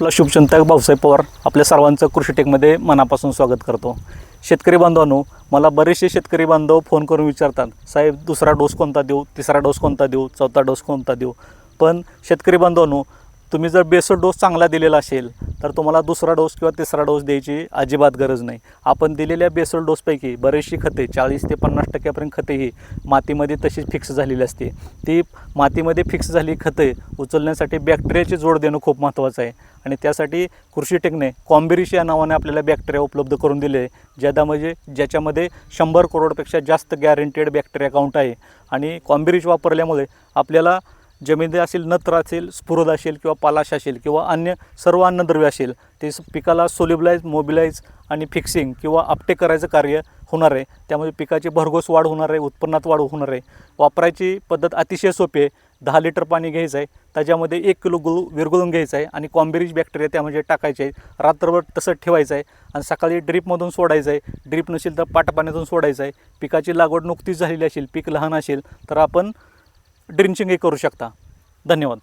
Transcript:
आपला शुभचिंतक भाऊसाहेब पवार आपल्या सर्वांचं कृषी टेकमध्ये मनापासून स्वागत करतो. शेतकरी बांधवांनो मला बरेचसे शेतकरी बांधव फोन करून विचारतात साहेब दुसरा डोस कोणता देऊ? तिसरा डोस कोणता देऊ? चौथा डोस कोणता देऊ? पण शेतकरी बांधवांनो तुम्ही जर बेसो डोस चांगला दिलेला असेल तर तुम्हाला दुसरा डोस किंवा तिसरा डोस द्यायची अजिबात गरज नाही. आपण दिलेल्या बेसल डोसपैकी बरेचशी खते चाळीस ते पन्नास टक्क्यापर्यंत खते ही मातीमध्ये तशीच फिक्स झालेली असते. ती मातीमध्ये फिक्स झाली खते उचलण्यासाठी बॅक्टेरियाची जोड देणं खूप महत्त्वाचं आहे. आणि त्यासाठी कृषी टेकने कॉम्बिरिश या नावाने आपल्याला बॅक्टेरिया उपलब्ध करून दिले आहे ज्यादा म्हणजे ज्याच्यामध्ये शंभर करोडपेक्षा जास्त गॅरंटेड बॅक्टेरिया काउंट आहे. आणि कॉम्बिरिश वापरल्यामुळे आपल्याला जमिनी असेल नत्र असेल स्फुरद असेल किंवा पालाश असेल किंवा अन्य सर्व अन्नद्रव्य असेल ते स- पिकाला सोलिबलाइज मोबिलाइज आणि फिक्सिंग किंवा आपटे करायचं कार्य होणार आहे. त्यामुळे पिकाची भरघोस वाढ होणार आहे उत्पन्नात वाढ होणार आहे. वापरायची पद्धत अतिशय सोपी आहे. दहा लिटर पाणी घ्यायचं आहे. त्याच्यामध्ये एक किलो गुळ विरघळून घ्यायचं आहे आणि कॉम्बिरीज बॅक्टेरिया त्यामध्ये टाकायचे आहे रात्रभर तसं ठेवायचं आहे आणि सकाळी ड्रीपमधून सोडायचं आहे. ड्रीप नसेल तर पाटापाण्यातून सोडायचं आहे. पिकाची लागवड नुकतीच झालेली असेल पीक लहान असेल तर आपण ड्रिंचिंगही करू शकता. धन्यवाद.